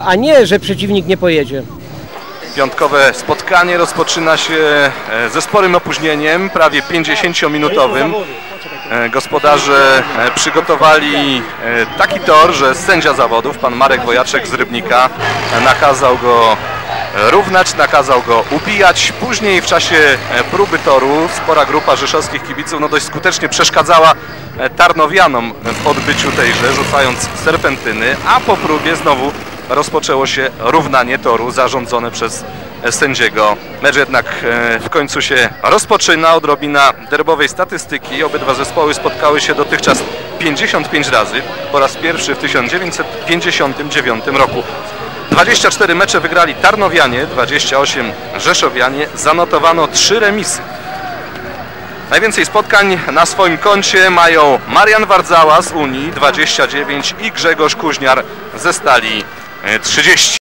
a nie, że przeciwnik nie pojedzie. Piątkowe spotkanie rozpoczyna się e, ze sporym opóźnieniem, prawie 50-minutowym. E, Gospodarze e, przygotowali taki tor, że sędzia zawodów, pan Marek Wojaczek z Rybnika, nakazał go równać, nakazał go ubijać. Później w czasie próby toru spora grupa rzeszowskich kibiców no dość skutecznie przeszkadzała Tarnowianom w odbyciu tejże, rzucając serpentyny, a po próbie znowu rozpoczęło się równanie toru zarządzone przez e, sędziego. Mecz jednak e, w końcu się rozpoczyna. Odrobina derbowej statystyki. Obydwa zespoły spotkały się dotychczas 55 razy. Po raz pierwszy w 1959 roku. 24 mecze wygrali Tarnowianie, 28 Rzeszowianie. Zanotowano 3 remisy. Najwięcej spotkań na swoim koncie mają Marian Wardzała z Unii 29 i Grzegorz Kuźniar ze Stali 30.